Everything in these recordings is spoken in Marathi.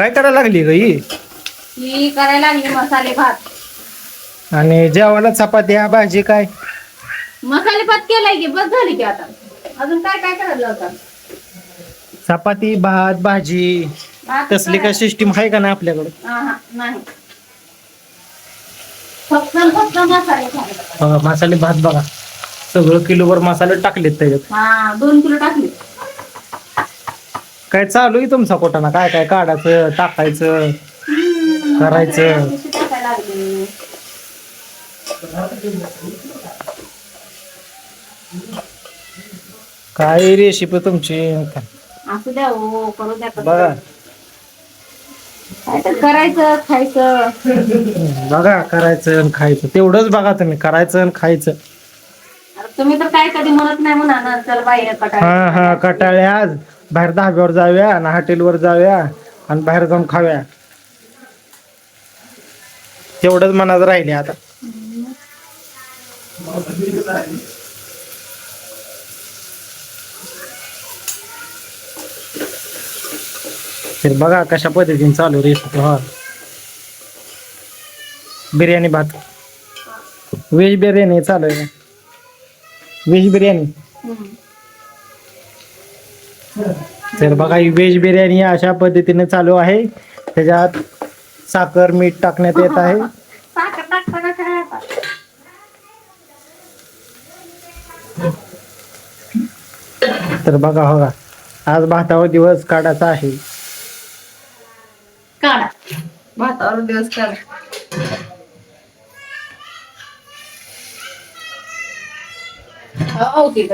काय करायला लागली ग ही? ही करायला लागली मसाले भात. आणि जेवायला चपात्या भाजी काय? मसाले भात केलाय की बस झाली की आता. अजून काय काय करायला होता चपाती भात भाजी. तसली काय सिस्टीम आहे का नाही आपल्याकडे? नाही. फक्त फक्त मसाले भात बघा मसाले भात बघा. सगळं किलोवर मसाले टाकलेत त्याच्यात. हा दोन किलो टाकले काय चालू आहे तुमचा कोटाना काय काय काढायचं टाकायचं करायचं. काय रेसिपी तुमची? असू द्या हो करू द्या कसं. बघा. काय तर करायचं खायचं. बघा करायचं आणि खायचं. तेवढंच बघा तुम्ही करायचं आणि खायचं. तुम्ही तर काय कधी म्हणत नाही म्हणा ना चल बाहेर कटाळ हा हा कटाळे आज बाहेर धाब्यावर जाऊया आणि हॉटेलवर जाऊया आणि बाहेर जाऊन खाऊया. तेवढंच मनात राहिले आता. तर बघा कशा पद्धतीने चालू रेसिपी हा. बिर्याणी भात. व्हेज बिर्याणी चालू आहे. व्हेज बिर्याणी. तर बघा ही व्हेज बिर्याणी अशा पद्धतीने चालू आहे. त्याच्यात साखर मीठ टाकण्यात येत आहे? तर बघा हो का आज भातावर दिवस काढायचा आहे. काढा. भातावर दिवस काढा. हो, ओके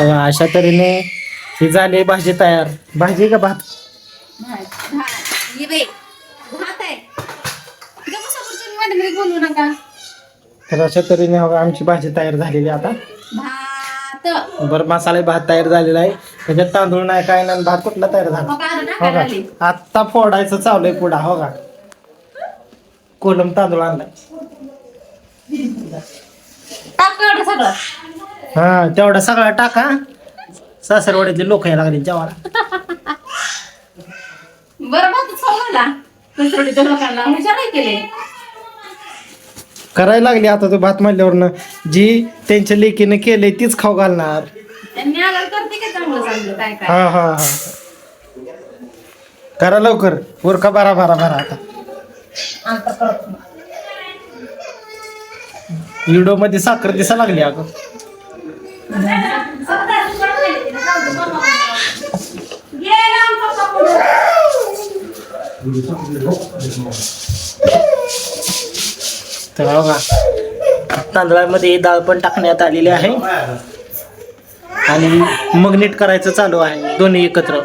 अशा तऱ्हेने ही झाली भाजी तयार. भाजी का भात? तर अशा तऱ्हेने हो का आमची भाजी तयार झालेली आता. बरं मसाले भात तयार झालेला आहे. त्याच्यात तांदूळ नाही काय नाही भात कुठला तयार झाला? हो का? आत्ता फोडायचं चालू आहे पुढा हो का? कोलम तांदूळ आणलाय. हा तेवढा सगळा टाका. सासरवाडीतले लोक यायला लागले जेवायला. बरं लोकांना हुशार केले करायला लागली आता तो भात म्हणल्यावरनं. जी त्यांच्या लेकीनं केलंय तीच खाऊ घालणार. त्यांनी आल्यावर करते का चांगलं चांगलं? काय काय? हा हा हा. करा लवकर. उरका बारा बारा बारा आता. करत. नाही. व्हिडिओमध्ये साखर दिसा लागली अगं. तर बघा तांदळामध्ये डाळ पण टाकण्यात आलेली आहे. आणि मग नीट करायचं चालू आहे दोन्ही एकत्र.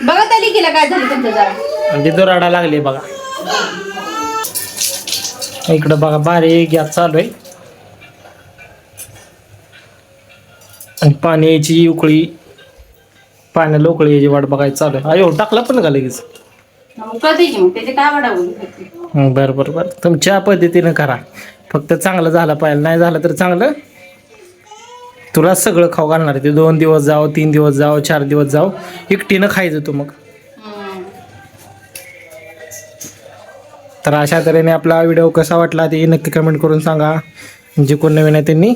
बघा त्या लिखीला काय झालं जरा. आणि दोराडा लागले बघा. इकडं बघा बारीक गॅस चालू आहे. आणि पाण्याची उकळी पाण्याला उकळी याची वाट बघायची चालू आहे. अयो टाकला पण का लगेच? हं, बरं बरं बरं. तुमच्या पद्धतीनं करा. फक्त चांगलं झालं पाहिजे. नाही झालं तर चांगलं? तुला सगळं खाऊ घालणार आहे. ते दोन दिवस जाऊ तीन दिवस जाऊ चार दिवस जाऊ एकटीनं खायचं तू मग. तर अशा तऱ्हेने आपला व्हिडिओ कसा वाटला ते नक्की कमेंट करून सांगा. जे कोण नवीन आहे त्यांनी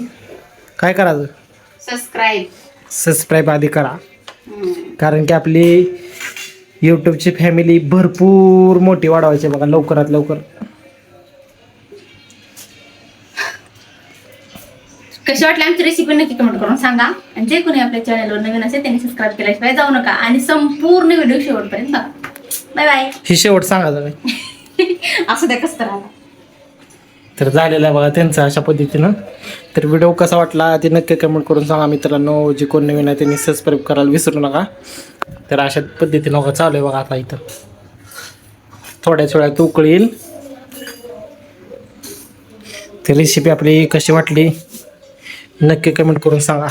काय करायचं सबस्क्राईब सबस्क्राईब आधी करा. कारण की आपली यूट्यूबची फॅमिली भरपूर मोठी वाढवायची बघा लवकरात लवकर. कशी वाटली आमची रेसिपी नक्की कमेंट करून सांगा. आणि जे कोणी आपल्या चॅनलवर नवीन असेल त्यांनी सबस्क्राईब केल्याशिवाय जाऊ नका. आणि संपूर्ण व्हिडिओ शेवटपर्यंत बघा. बाय बाय ही शेवट सांगा तुम्ही. असं द्या कसं तर झालेलं आहे बघा त्यांचं अशा पद्धतीनं. तर व्हिडिओ कसा वाटला ते नक्की कमेंट करून सांगा मित्रांनो. जे कोण नवीन आहे त्यांनी सबस्क्राईब करायला विसरू नका. तर अशा पद्धतीनं बघा चालू आहे बघा आता इथं. थोड्याच वेळात उकळील. ती रेसिपी आपली कशी वाटली नक्की कमेंट करून सांगा.